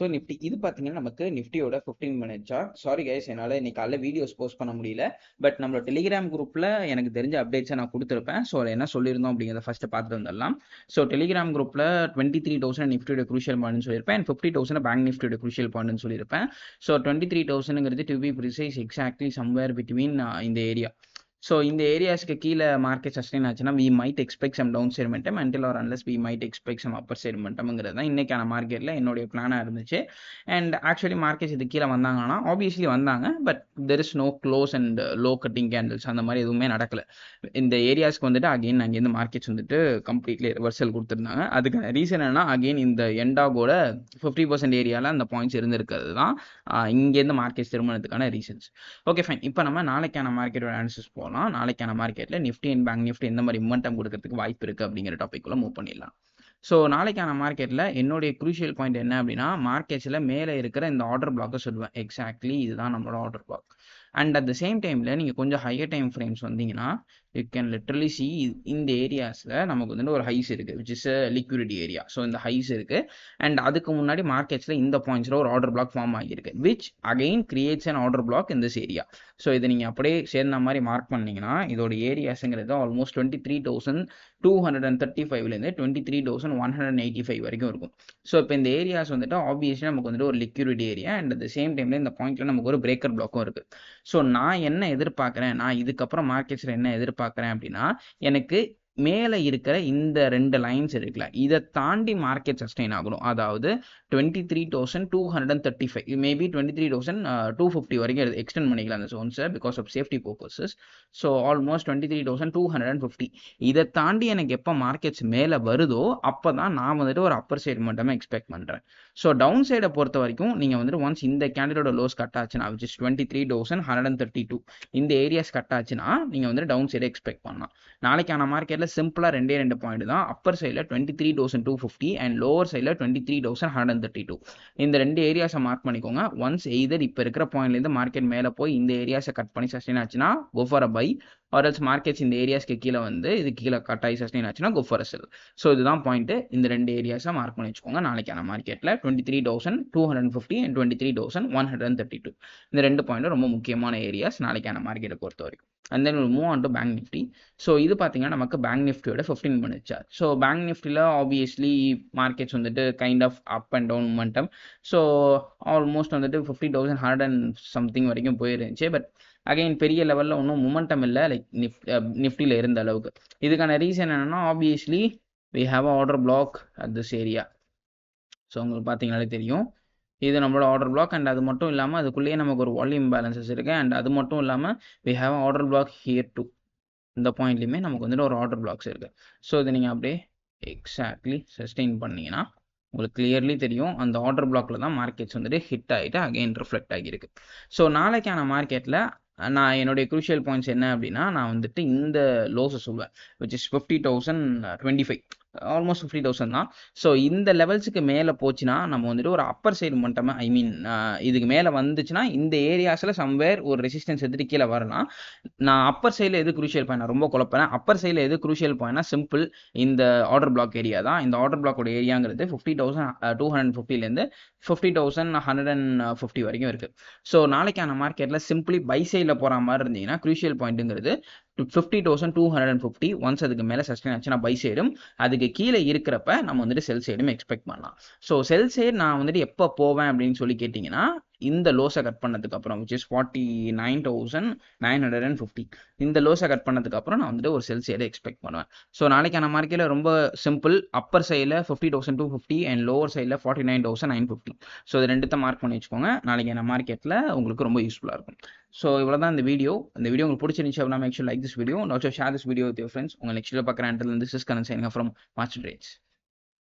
So Nifty இது பார்த்தீங்கன்னா நமக்கு நிஃப்டியோட fifteen minute chart sorry guys என்னால் இன்னைக்கு காலைல வீடியோஸ் போஸ்ட் பண்ண முடியல. பட் நம்மளோட டெலிகிராம் குரூப்பில் எனக்கு தெரிஞ்ச அப்டேட்ஸை நான் கொடுத்துருப்பேன். ஸோ அதில் என்ன சொல்லியிருந்தோம் அப்படிங்கிறத ஃபஸ்ட்டு பார்த்துட்டு வந்துடலாம். ஸோ டெலிகிராம் குரூப்பில் டுவெண்ட்டி த்ரீ தௌசண்ட் நிஃப்டியோட குரூஷியல் பாயிண்ட் சொல்லியிருப்பேன். அண்ட் ஃபிஃப்டி தௌசண்ட் பேங்க் நிஃப்டியோட க்ரூஷியல் பாயிண்ட்னு சொல்லியிருப்பேன். So twenty three தௌசண்ட்ங்கிறது to be precise exactly somewhere between இந்த ஏரியா ஸோ இந்த ஏரியாஸ்க்கு கீழே மார்க்கெட் சஸ்டெயின் ஆச்சுன்னா we might expect some down side momentum until or unless we might expect some upper side தான் இன்றைக்கான மார்க்கெட்டில் என்னுடைய பிளானாக இருந்துச்சு. அண்ட் ஆக்சுவலி மார்க்கெட்ஸ் இது கீழே வந்தாங்கன்னா ஆப்வியஸ்லி வந்தாங்க but there is no close and low cutting candles அந்த மாதிரி எதுவுமே நடக்கல. இந்த ஏரியாஸ்க்கு வந்துட்டு அகெயின் அங்கேருந்து மார்க்கெட்ஸ் வந்துட்டு கம்ப்ளீட்லி ரிவர்சல் கொடுத்துருந்தாங்க. அதுக்கான ரீசன் என்னன்னா அகெயின் இந்த எண்டாகோட ஃபிஃப்டி பர்சன்ட் ஏரியாவில் அந்த பாயிண்ட்ஸ் இருந்திருக்கிறது தான் இங்கேருந்து மார்க்கெட்ஸ் திருமணத்துக்கான ரீசன்ஸ் ஓகே ஃபைன் இப்போ நம்ம நாளைக்கான மார்க்கெட்டோட அனாலிசிஸ் போகலாம் நாளைக்கான மார்க்கெட்டில் நிஃப்டி அண்ட் பேங்க் நிஃப்டி எந்த மாதிரி மொமெண்டம் கொடுக்கறதுக்கு வாய்ப்பு இருக்குது அப்படிங்கிற டாபிக்குள்ளே மூவ் பண்ணிடலாம். ஸோ நாளைக்கான மார்க்கெட்டில் என்னுடைய குரூஷியல் பாயிண்ட் என்ன அப்படின்னா மார்க்கெட்ஸில் மேலே இருக்கிற இந்த ஆர்டர் பிளாக்கை சொல்லுவேன். எக்ஸாக்ட்லி இதுதான் நம்மளோட order block and at the same டைமில் நீங்கள் கொஞ்சம் ஹையர் டைம் ஃப்ரேம்ஸ் வந்தீங்கன்னா யூ கேன் லிட்ரலி சி இந்த ஏரியாஸில் நமக்கு வந்துட்டு ஒரு ஹைஸ் இருக்குது which is liquidity area so இந்த ஹைஸ் இருக்குது அண்ட் அதுக்கு முன்னாடி மார்க்கெட்ஸில் இந்த பாயிண்ட்ஸில் ஒரு ஆர்டர் பிளாக் ஃபார்ம் ஆகியிருக்கு which again creates and order block இந்த ஏரியா ஸோ இதை நீங்கள் அப்படியே சேர்ந்த மாதிரி மார்க் பண்ணிங்கன்னா இதோட ஏரியாஸுங்கிறது almost twenty three thousand two hundred and thirty ஃபைவ்லேருந்து twenty three thousand one hundred eighty five வரைக்கும் இருக்கும். ஸோ இப்போ இந்த ஏரியாஸ் வந்துட்டு ஆப்வியஸ்லி நமக்கு வந்துட்டு ஒரு liquidity area and at the same டைமில் இந்த பாயிண்ட்ல நமக்கு ஒரு பிரேக்கர் பிளாக்கும் இருக்குது ஸோ நான் என்ன எதிர்பார்க்குறேன்? நான் இதுக்கப்புறம் மார்க்கெட்ஸில் என்ன எதிர்பார்க்குறேன் அப்படின்னா எனக்கு மேலே இருக்கிற இந்த ரெண்டு லைன்ஸ் இருக்குல்ல இதை தாண்டி மார்க்கெட் சஸ்டெயின் ஆகணும். அதாவது twenty three thousand two hundred and thirty five maybe twenty three thousand two fifty வரைக்கும் எக்ஸ்டெண்ட் பண்ணிக்கலாம் அந்த ஜோன்ஸை because of safety purposes so almost twenty three thousand two hundred and fifty இதை தாண்டி எனக்கு எப்போ மார்க்கெட்ஸ் மேலே வருதோ அப்போ தான் நான் வந்துட்டு ஒரு அப்பர் சைடு மட்டுமே எக்ஸ்பெக்ட் பண்ணுறேன் ஸோ டவுன் சைடை பொறுத்த வரைக்கும் நீங்கள் வந்துட்டு ஒன்ஸ் இந்த கேண்டிடோட லோஸ் கட் ஆச்சுன்னா which is twenty three thousand hundred and thirty two இந்த ஏரியாஸ் கட் ஆச்சுன்னா நீங்கள் வந்துட்டு டவுன் சைடை எக்ஸ்பெக்ட் பண்ணலாம். நாளைக்கான மார்க்கெட் சைடில் சிம்பிளாக ரெண்டே ரெண்டு பாயிண்ட் தான். அப்பர் சைடில் twenty three thousand two fifty and lower சைடில் twenty three thousand hundred and thirty two இந்த ரெண்டு ஏரியாஸை மார்க் பண்ணிக்கோங்க. ஒன்ஸ் எய்தர் இப்போ இருக்கிற பாயிண்ட்லேருந்து மார்க்கெட் மேலே போய் இந்த ஏரியாஸை கட் பண்ணி சஸ்டெயின் ஆச்சுன்னா கோ அ பை ஆர்எல்ஸ் மார்க்கெட்ஸ் இந்த ஏரியாஸ்க்கு கீழே வந்து இது கீழே கட் ஆகி சஸ்டெயின் ஆச்சுன்னா கோ ஃபார் செல் ஸோ இதுதான் பாயிண்ட் இந்த ரெண்டு ஏரியாஸை மார்க் பண்ணி வச்சுக்கோங்க. நாளைக்கான மார்க்கெட்டில் twenty three thousand two hundred fifty and twenty three thousand one hundred thirty two இந்த ரெண்டு பாயிண்ட்டும் ரொம்ப முக்கியமான ஏரியாஸ் நாளைக்கான மார்க்கெட்டை பொறுத்த வரைக்கும். And then move on to bank Nifty so இது பார்த்தீங்கன்னா நமக்கு பேங்க் நிஃப்டியோட fifteen minute chart so bank நிஃப்டியில் ஆப்வியஸ்லி மார்க்கெட்ஸ் வந்துட்டு kind of up and down momentum so almost வந்துட்டு fifty thousand hundred and something வரைக்கும் போயிருந்துச்சு. பட் அகைன் பெரிய லெவலில் ஒன்றும் மூமெண்டம் இல்லை. லைக் நிஃப் நிஃப்டியில் uh, இருந்த அளவுக்கு. இதுக்கான ரீசன் என்னென்னா obviously we have a order block at this area so உங்களுக்கு பார்த்தீங்கனாலே தெரியும். இது நம்மளோட ஆர்டர் பிளாக் அண்ட் அது மட்டும் இல்லாமல் அதுக்குள்ளேயே நமக்கு ஒரு வால்யூம் பேலன்சஸ் இருக்குது அண்ட் அது மட்டும் இல்லாமல் we have order block here too இந்த பாயிண்ட்லையுமே நமக்கு வந்துட்டு ஒரு ஆர்டர் பிளாக்ஸ் இருக்குது ஸோ இதை நீங்கள் அப்படியே எக்ஸாக்ட்லி சஸ்டெயின் பண்ணிங்கன்னா உங்களுக்கு கிளியர்லி தெரியும். அந்த ஆர்டர் பிளாக்ல தான் மார்க்கெட்ஸ் வந்துட்டு ஹிட் ஆகிட்டு அகைன் ரிஃப்ளெக்ட் ஆகியிருக்கு. ஸோ நாளைக்கான மார்க்கெட்டில் நான் என்னுடைய குரூஷியல் பாயிண்ட்ஸ் என்ன அப்படின்னா நான் வந்துட்டு இந்த லோஸை சொல்லுவேன் which is fifty thousand twenty five almost fifty thousand தான். ஸோ இந்த லெவல்ஸுக்கு மேலே போச்சுன்னா நம்ம வந்துட்டு ஒரு அப்பர் சைடு மட்டும் ஐ மீன் இதுக்கு மேலே வந்துச்சுன்னா இந்த ஏரியாஸில் சம்வேர் ஒரு ரெசிஸ்டன்ஸ் எடுத்துட்டு கீழே வரலாம். நான் அப்பர் சைடில் எது குரூஷியல் பாயிண்ட் நான் ரொம்ப குழப்பேன் அப்பர் சைடில் எது குரூஷியல் பாயிண்ட்னா சிம்பிள் இந்த ஆர்டர் பிளாக் ஏரியா தான். இந்த ஆர்டர் பிளாக்கோட ஏரியாங்கிறது fifty thousand two hundred ஃபிஃப்டிலேருந்து fifty thousand hundred and fifty வரைக்கும் இருக்குது ஸோ நாளைக்கான மார்க்கெட்டில் சிம்பிளி பை சைடில் போகிற மாதிரி இருந்தீங்கன்னா crucial பாயிண்ட்டுங்கிறது fifty thousand two hundred and fifty once அதுக்கு மேலே சஸ்டைன் ஆச்சுன்னா பை சைடும் அதுக்கு கீழே இருக்கிறப்ப நம்ம வந்துட்டு செல் சைடும் எக்ஸ்பெக்ட் பண்ணலாம். ஸோ செல் சைடு நான் வந்துட்டு எப்போ போவேன் அப்படின்னு சொல்லி கேட்டிங்கன்னா இந்த லோஸை கட் பண்ணதுக்கு அப்புறம் which is forty nine thousand nine hundred and fifty இந்த லோஸை கட் பண்ணதுக்கு அப்புறம் நான் வந்துட்டு ஒரு செல் சைடை எக்ஸ்பெக்ட் பண்ணுவேன். ஸோ நாளைக்கான மார்க்கெட்டில் ரொம்ப சிம்பிள் அப்பர் சைடில் fifty thousand two fifty and lower சைடில் forty nine thousand nine fifty so இது ரெண்டுத்த மார்க் பண்ணி வச்சுக்கோங்க. நாளைக்கான மார்க்கெட்டில் உங்களுக்கு ரொம்ப யூஸ்ஃபுல்லாக இருக்கும். ஸோ இவ்வளோ தான் இந்த வீடியோ இந்த வீடியோ உங்களுக்கு பிடிச்சிருந்துச்சு அப்படின்னா make sure like this video also share this video with friends உங்கள் நெக்ஸ்ட் பார்க்குறேன் this is Kannan signing from Master Trades